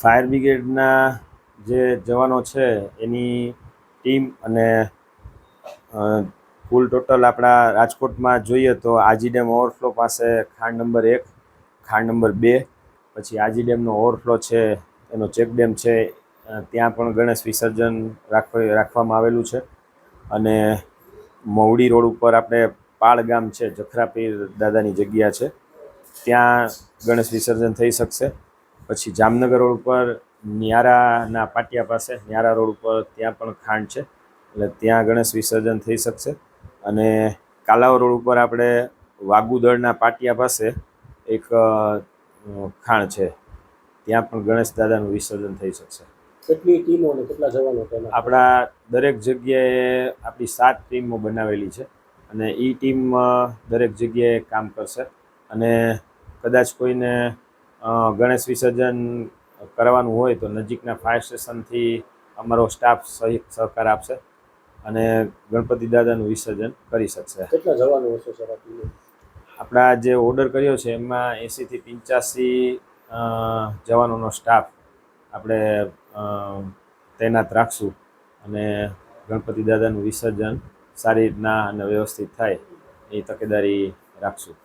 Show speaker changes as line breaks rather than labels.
Fire બ્રિગેડના જે જવાનો છે, એની ટીમ અને કુલ ટોટલ આપણા રાજકોટમાં જોઈએ તો આજી ડેમ ઓવરફ્લો પાસે ખાંડ નંબર એક, ખાંડ નંબર બે, પછી આજી ડેમનો ઓવરફ્લો છે, એનો ચેક ડેમ છે ત્યાં પણ ગણેશ વિસર્જન રાખવા, રાખવામાં આવેલું છે. અને મવડી રોડ ઉપર આપણે પાળ ગામ છે, જખરાપીર દાદાની જગ્યા છે, ત્યાં ગણેશ વિસર્જન થઈ શકશે. પછી જામનગર રોડ ઉપર ન્યારાના પાટિયા પાસે ન્યારા રોડ ઉપર ત્યાં પણ ખાંડ છે. એટલે ત્યાં ગણેશ વિસર્જન થઈ શકશે. અને કાલાવ રોડ ઉપર આપણે વાગુદળના પાટિયા પાસે એક ખાણ છે. ત્યાં પણ ગણેશ દાદાનું વિસર્જન થઈ શકશે.
કેટલી ટીમો અને કેટલા જવાનો
આપણા દરેક જગ્યાએ આપણી સાત ટીમો બનાવેલી છે. અને એ ટીમ દરેક જગ્યાએ કામ કરશે. અને કદાચ કોઈને ગણેશ વિસર્જન કરવાનું હોય તો નજીકના ફાયર સ્ટેશનથી અમારો સ્ટાફ સહિત સહકાર આપશે અને ગણપતિ દાદાનું વિસર્જન કરી શકશે.
કેટલા જવાનું હશે સર
આપણા જે ઓર્ડર કર્યો છે એમાં એંસીથી પંચ્યાસી જવાનોનો સ્ટાફ આપણે તૈનાત રાખશું અને ગણપતિ દાદાનું વિસર્જન સારી રીતના અને વ્યવસ્થિત થાય એ તકેદારી રાખશું.